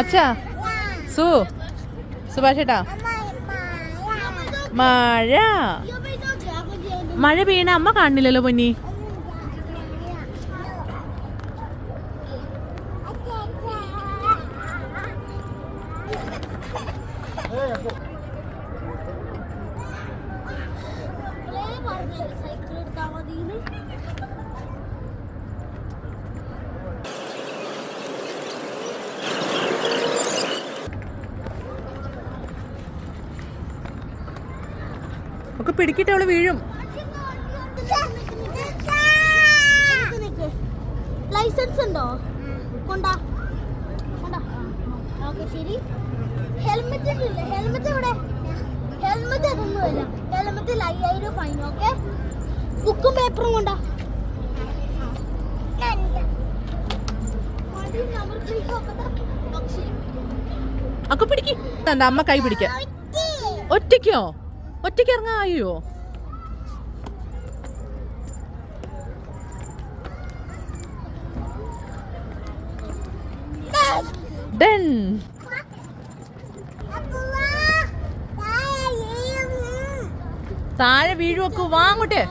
അച്ഛാ സു സുഭാഷേട്ടാ. മഴ. മഴ പെയ്യണ അമ്മ കാണില്ലല്ലോ പൊന്നി. സൈക്കിൾ ഒക്കെ പിടിക്കിട്ട് അവൾ വീഴും. ലൈസൻസ് ഉണ്ടോ? കൊണ്ടാ. കൊണ്ടാ. ഓക്കെ ശരി. ഹെൽമെറ്റ് ഉണ്ടല്ലേ ഹെൽമെറ്റ് എവിടെ? ഹെൽമെറ്റ് അതൊന്നുമല്ല ഹെൽമെറ്റിൽ അയ്യായിരം ഫൈൻ ഓക്കെ ബുക്കും പേപ്പറും കൊണ്ടാ. ഒക്കെ പിടിക്ക്. എന്താ അമ്മ കൈ പിടിക്ക. ഒറ്റയ്ക്കോ? ഒറ്റയ്ക്ക് ഇറങ്ങായോ താഴെ വീഴുവൊക്കെ വാങ്ങോട്ടെ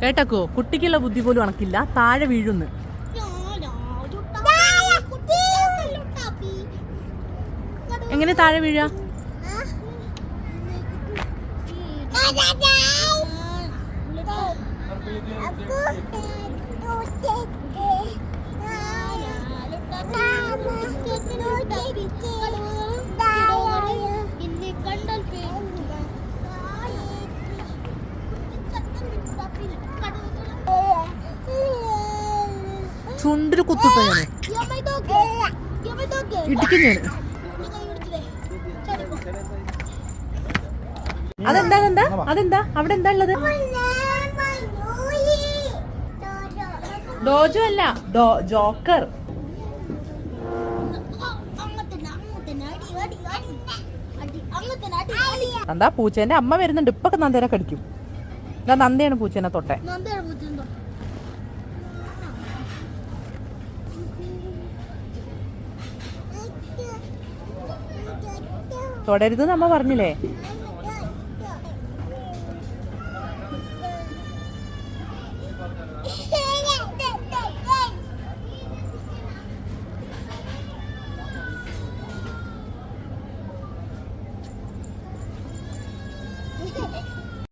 കേട്ടക്കോ കുട്ടിക്കുള്ള ബുദ്ധി പോലും അണക്കില്ല താഴെ വീഴുന്ന്. എങ്ങനെ താഴെ കണ്ടാൽ ചുണ്ടിൽ കുത്തിപ്പോ ഇടിക്കും ഞാൻ അതെന്താ അതെന്താ? അതെന്താ? അവിടെ എന്താ ഉള്ളത്? ഡോജോ അല്ല ഡോ ജോക്കർ. എന്താ പൂച്ചേന്റെ അമ്മ വരുന്നുണ്ട്. ഇപ്പൊ നന്ദേനെ കടിക്കും എന്താ നന്ദയാണ് പൂച്ചേനെ തൊട്ടെ. തൊടരുത് നമ്മ പറഞ്ഞില്ലേ? Yeah.